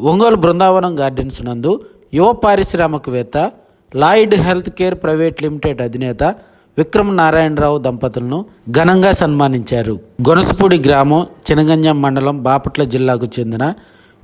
Ongole Brindavanam gardens నందు యువ పారిశ్రామికవేత్త Lloyd health care private limited అధినేత విక్రమ్ నారాయణరావు దంపతులను ఘనంగా సన్మానించారు. గొనసపూడి గ్రామం చినగంజం మండలం బాపట్ల జిల్లాకు చెందిన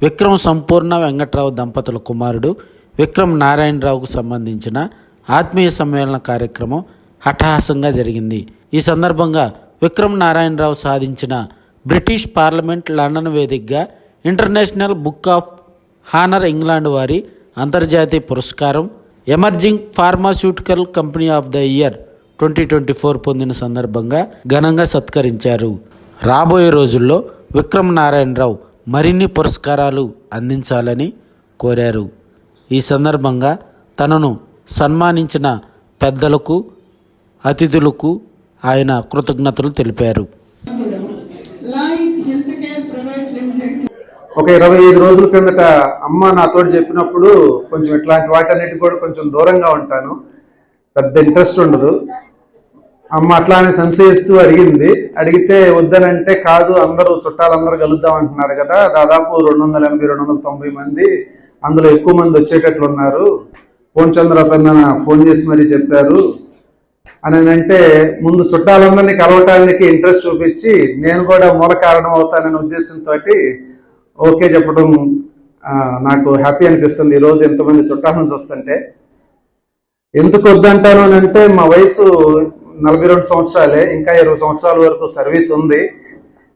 విక్రమ్ సంపూర్ణ వెంకట్రావు దంపతుల కుమారుడు విక్రమ్ నారాయణరావుకు సంబంధించిన ఆత్మీయ సమ్మేళన కార్యక్రమం హఠాహసంగా జరిగింది. ఈ సందర్భంగా విక్రమ్ నారాయణరావు సాధించిన బ్రిటిష్ పార్లమెంట్ లండన్ వేదికగా international book of honour England వారి అంతర్జాతీయ పురస్కారం emerging pharmaceutical company of the year twenty twenty four పొందిన సందర్భంగా ఘనంగా సత్కరించారు. రాబోయే రోజుల్లో విక్రమ్ నారాయణరావు మరిన్ని పురస్కారాలు అందించాలని కోరారు. ఈ సందర్భంగా తనను సన్మానించిన పెద్దలకు అతిథులకు ఆయన కృతజ్ఞతలు తెలిపారు life health care private limited ఒక ఇరవై ఐదు రోజుల కిందట అమ్మ నాతోటి చెప్పినప్పుడు కొంచెం ఇట్లాంటి వాటన్నిటి కూడా కొంచెం దూరంగా ఉంటాను. పెద్ద ఇంట్రెస్ట్ ఉండదు. అమ్మ అట్లానే సంశయిస్తూ అడిగింది. అడిగితే వద్దనంటే కాదు అందరూ చుట్టాలందరూ కలుద్దాం అంటున్నారు కదా. దాదాపు రెండు వందల ఎనభై రెండు వందల తొంభై మంది అందులో ఎక్కువ మంది వచ్చేటట్లు ఉన్నారు. ఫోన్ చంద్ర ఫోన్ చేసి మరీ చెప్పారు. అని అంటే ముందు చుట్టాలందరినీ కలవటానికి ఇంట్రెస్ట్ చూపించి నేను కూడా మూల కారణం అవుతాననే ఉద్దేశంతో ఓకే చెప్పడం నాకు హ్యాపీ అనిపిస్తుంది. ఈరోజు ఎంతమంది చుట్టాలను చూస్తుంటే. ఎందుకు వద్దంటాను అని అంటే మా వయసు నలభై రెండు సంవత్సరాలే ఇంకా ఇరవై సంవత్సరాల వరకు సర్వీస్ ఉంది.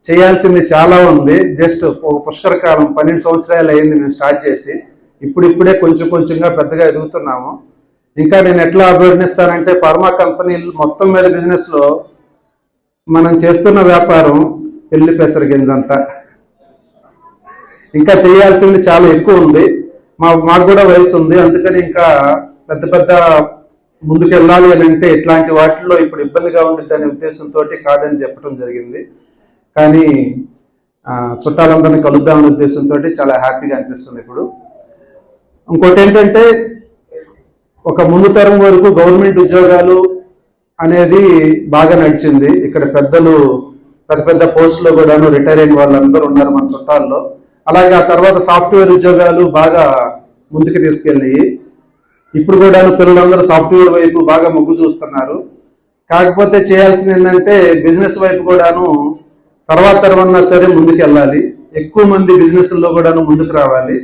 చేయాల్సింది చాలా ఉంది. జస్ట్ ఒక పుష్కర కాలం పన్నెండు సంవత్సరాలు అయింది మేము స్టార్ట్ చేసి. ఇప్పుడిప్పుడే కొంచెం కొంచెంగా పెద్దగా ఎదుగుతున్నాము. ఇంకా నేను ఎట్లా అభివర్ణిస్తానంటే ఫార్మా కంపెనీలు మొత్తం మీద బిజినెస్లో మనం చేస్తున్న వ్యాపారం పెళ్ళి పెసర గింజంతా ఇంకా చేయాల్సింది చాలా ఎక్కువ ఉంది. మా మాకు కూడా వయసు ఉంది. అందుకని ఇంకా పెద్ద పెద్ద ముందుకెళ్ళాలి అని అంటే ఇట్లాంటి వాటిల్లో ఇప్పుడు ఇబ్బందిగా ఉండిద్ది అనే ఉద్దేశంతో కాదని చెప్పడం జరిగింది. కానీ ఆ, చుట్టాలందరినీ కలుద్దామనే ఉద్దేశంతో చాలా హ్యాపీగా అనిపిస్తుంది ఇప్పుడు. ఇంకోటి ఏంటంటే ఒక ముందు తరం వరకు గవర్నమెంట్ ఉద్యోగాలు అనేది బాగా నడిచింది. ఇక్కడ పెద్దలు పెద్ద పెద్ద పోస్టులో కూడాను రిటైర్ అయిన వాళ్ళందరూ ఉన్నారు మన చుట్టాల్లో. అలాగే ఆ తర్వాత సాఫ్ట్వేర్ ఉద్యోగాలు బాగా ముందుకు తీసుకెళ్ళి ఇప్పుడు కూడా పిల్లలందరూ సాఫ్ట్వేర్ వైపు బాగా మొగ్గు చూస్తున్నారు. కాకపోతే చేయాల్సింది ఏంటంటే బిజినెస్ వైపు కూడాను తర్వాత తర్వాతన్నా సరే ముందుకు వెళ్ళాలి. ఎక్కువ మంది బిజినెస్లో కూడాను ముందుకు రావాలి.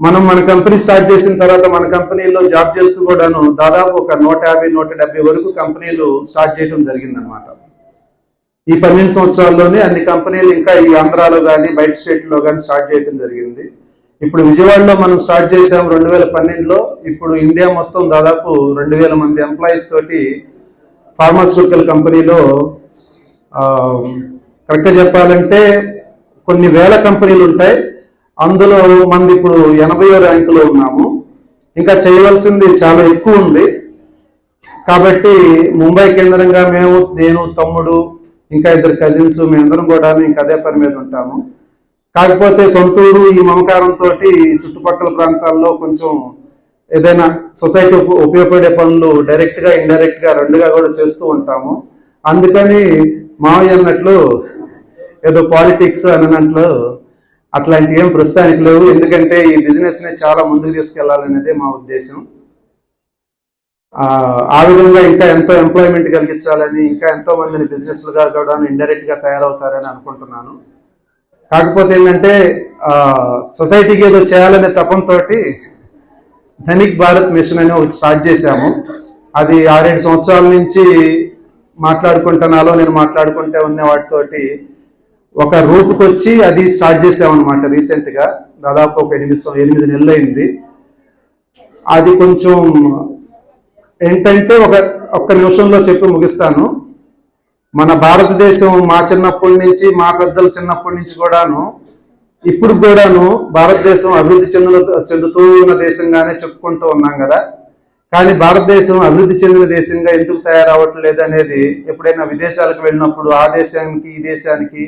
మనం మన కంపెనీ స్టార్ట్ చేసిన తర్వాత మన కంపెనీలో జాబ్ చేస్తూ కూడాను దాదాపు ఒక నూట యాభై నూట డెబ్బై వరకు కంపెనీలు స్టార్ట్ చేయడం జరిగిందనమాట ఈ పన్నెండు సంవత్సరాల్లోనే అన్ని కంపెనీలు ఇంకా ఈ ఆంధ్రాలో కానీ బయట స్టేట్లో కానీ స్టార్ట్ చేయడం జరిగింది. ఇప్పుడు విజయవాడలో మనం స్టార్ట్ చేసాం రెండు వేల పన్నెండులో. ఇప్పుడు ఇండియా మొత్తం దాదాపు రెండు వేల మంది ఎంప్లాయీస్ తోటి ఫార్మాస్యూటికల్ కంపెనీలో కరెక్ట్గా చెప్పాలంటే కొన్ని వేల కంపెనీలు ఉంటాయి. అందులో మంది ఇప్పుడు ఎనభైయో ర్యాంకులో ఉన్నాము. ఇంకా చేయవలసింది చాలా ఎక్కువ ఉంది. కాబట్టి ముంబై కేంద్రంగా మేము నేను తమ్ముడు ఇంకా ఇద్దరు కజిన్స్ మేమందరం కూడా ఇంకా అదే పని మీద ఉంటాము. కాకపోతే సొంతూరు ఈ మమకారంతో చుట్టుపక్కల ప్రాంతాల్లో కొంచెం ఏదైనా సొసైటీ ఉపయోగపడే పనులు డైరెక్ట్గా ఇండైరెక్ట్గా రెండుగా కూడా చేస్తూ ఉంటాము. అందుకని మావయ్య అన్నట్లు ఏదో పాలిటిక్స్ అన్నట్లు అట్లాంటివి ఏం ప్రస్తుతానికి లేవు. ఎందుకంటే ఈ బిజినెస్ని చాలా ముందుకు తీసుకెళ్ళాలనేదే మా ఉద్దేశం. ఆ విధంగా ఇంకా ఎంతో ఎంప్లాయ్మెంట్ కలిగించాలని ఇంకా ఎంతో మందిని బిజినెస్లుగా కూడా ఇండైరెక్ట్గా తయారవుతారని అనుకుంటున్నాను. కాకపోతే ఏంటంటే సొసైటీకి ఏదో చేయాలనే తపంతో ధనిక్ భారత్ మిషన్ అని ఒకటి స్టార్ట్ చేశాము. అది ఆరేడు సంవత్సరాల నుంచి మాట్లాడుకుంటున్నాలో నేను మాట్లాడుకుంటే ఉన్న వాటితోటి ఒక రూపుకొచ్చి అది స్టార్ట్ చేసామన్నమాట రీసెంట్గా దాదాపు ఒక ఎనిమిది ఎనిమిది నెలలు అయింది అది కొంచెం ఏంటంటే ఒక ఒక్క నిమిషంలో చెప్పి ముగిస్తాను. మన భారతదేశం మా చిన్నప్పటి నుంచి మా పెద్దల చిన్నప్పటి నుంచి కూడాను ఇప్పుడు కూడాను భారతదేశం అభివృద్ధి చెందిన చెందుతూ ఉన్న దేశంగానే చెప్పుకుంటూ ఉన్నాం కదా. కానీ భారతదేశం అభివృద్ధి చెందిన దేశంగా ఎందుకు తయారవ్వట్లేదు అనేది ఎప్పుడైనా విదేశాలకు వెళ్ళినప్పుడు ఆ దేశానికి ఈ దేశానికి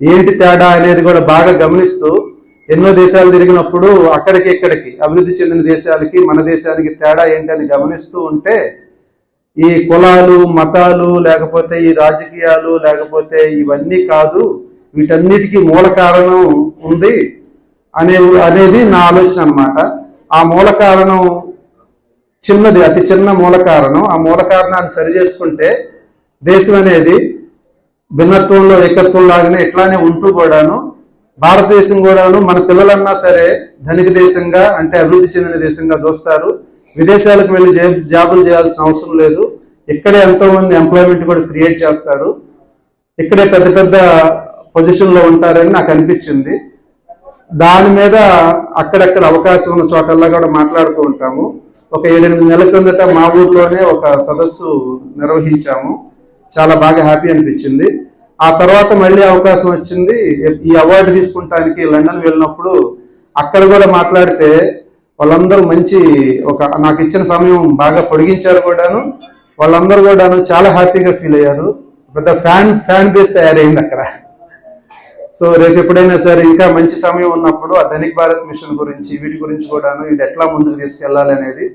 ఏంటి తేడా అనేది కూడా బాగా గమనిస్తూ ఎన్నో దేశాలు తిరిగినప్పుడు అక్కడికి ఇక్కడికి అభివృద్ధి చెందిన దేశాలకి మన దేశానికి తేడా ఏంటని గమనిస్తూ ఉంటే ఈ కులాలు మతాలు లేకపోతే ఈ రాజకీయాలు లేకపోతే ఇవన్నీ కాదు వీటన్నిటికీ మూల కారణం ఉంది అనే అనేది నా ఆలోచన అన్నమాట. ఆ మూల కారణం చిన్నది అతి చిన్న మూల కారణం. ఆ మూల కారణాన్ని సరి చేసుకుంటే దేశం అనేది భిన్నత్వంలో ఏకత్వం లాగానే ఇట్లానే ఉంటూ కూడాను భారతదేశం కూడాను మన పిల్లలన్నా సరే ధనిక దేశంగా అంటే అభివృద్ధి చెందిన దేశంగా చూస్తారు. విదేశాలకు వెళ్ళి జాబులు చేయాల్సిన అవసరం లేదు. ఇక్కడే ఎంతో మంది ఎంప్లాయ్మెంట్ కూడా క్రియేట్ చేస్తారు. ఇక్కడే పెద్ద పెద్ద పొజిషన్లో ఉంటారని నాకు అనిపించింది. దాని మీద అక్కడక్కడ అవకాశం ఉన్న చోటల్లా కూడా మాట్లాడుతూ ఉంటాము. ఒక ఏడెనిమిది నెలల కిందట మా ఊర్లోనే ఒక సదస్సు నిర్వహించాము. చాలా బాగా హ్యాపీ అనిపించింది. ఆ తర్వాత మళ్ళీ అవకాశం వచ్చింది. ఈ అవార్డు తీసుకుంటానికి లండన్ వెళ్ళినప్పుడు అక్కడ కూడా మాట్లాడితే వాళ్ళందరూ మంచి ఒక నాకు ఇచ్చిన సమయం బాగా పొడిగించారు కూడాను. వాళ్ళందరూ కూడాను చాలా హ్యాపీగా ఫీల్ అయ్యారు. పెద్ద ఫ్యాన్ ఫ్యాన్ బేస్ తయారైంది అక్కడ. సో రేపు ఎప్పుడైనా సరే ఇంకా మంచి సమయం ఉన్నప్పుడు ఆ ధనిక్ భారత్ మిషన్ గురించి వీటి గురించి కూడాను ఇది ఎట్లా ముందుకు తీసుకెళ్ళాలి అనేది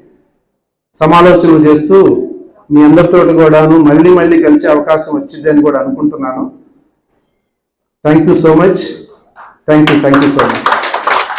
సమాలోచనలు చేస్తూ మీ అందరితో కూడాను మళ్ళీ మళ్ళీ కలిసే అవకాశం వచ్చింది అని కూడా అనుకుంటున్నాను. Thank you so much thank you thank you so much